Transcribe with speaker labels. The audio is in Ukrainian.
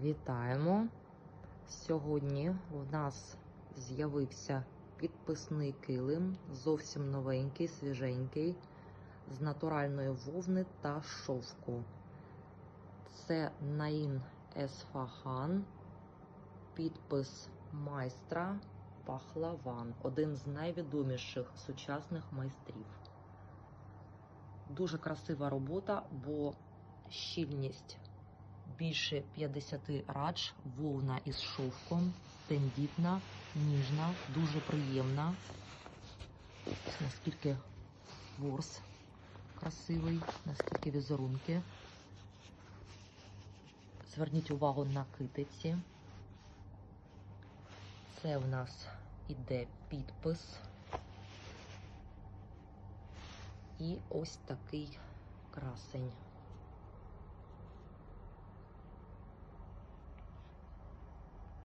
Speaker 1: Вітаємо! Сьогодні у нас з'явився підписний килим, зовсім новенький, свіженький, з натуральної вовни та шовку. Це Наїн Есфахан, підпис майстра Пахлаван, один з найвідоміших сучасних майстрів. Дуже красива робота, бо щільність більше 50 радж, вовна із шовком, тендітна, ніжна, дуже приємна. Наскільки ворс красивий, наскільки візерунки. Зверніть увагу на китиці. Це в нас іде підпис. І ось такий красень.